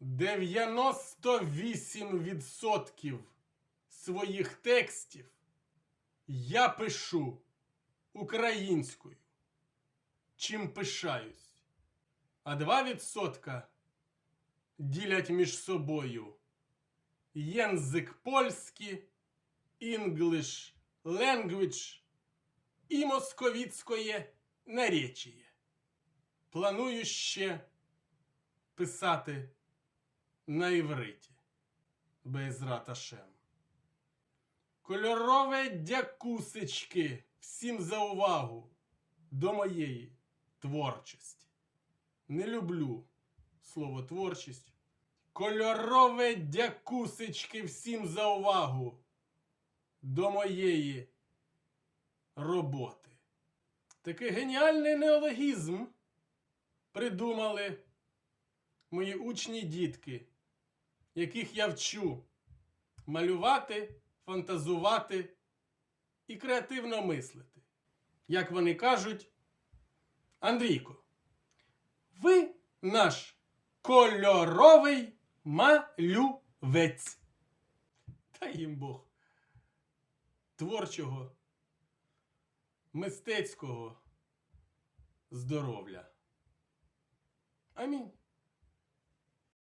98% своїх текстів я пишу українською, чим пишаюсь. А 2% ділять між собою єнзик польський, English language і московіцькоє наречіє. Планую ще писати на івриті. Безрат Ашем. Кольорове дякусечки всім за увагу до моєї творчості. Не люблю слово творчість. Кольорове дякусечки всім за увагу до моєї роботи. Такий геніальний неологізм придумали мої учні дітки, яких я вчу малювати, фантазувати і креативно мислити. Як вони кажуть, Андрійко, ви наш кольоровий малювець. Та їм Бог. Творчого, мистецького здоров'я. Амінь.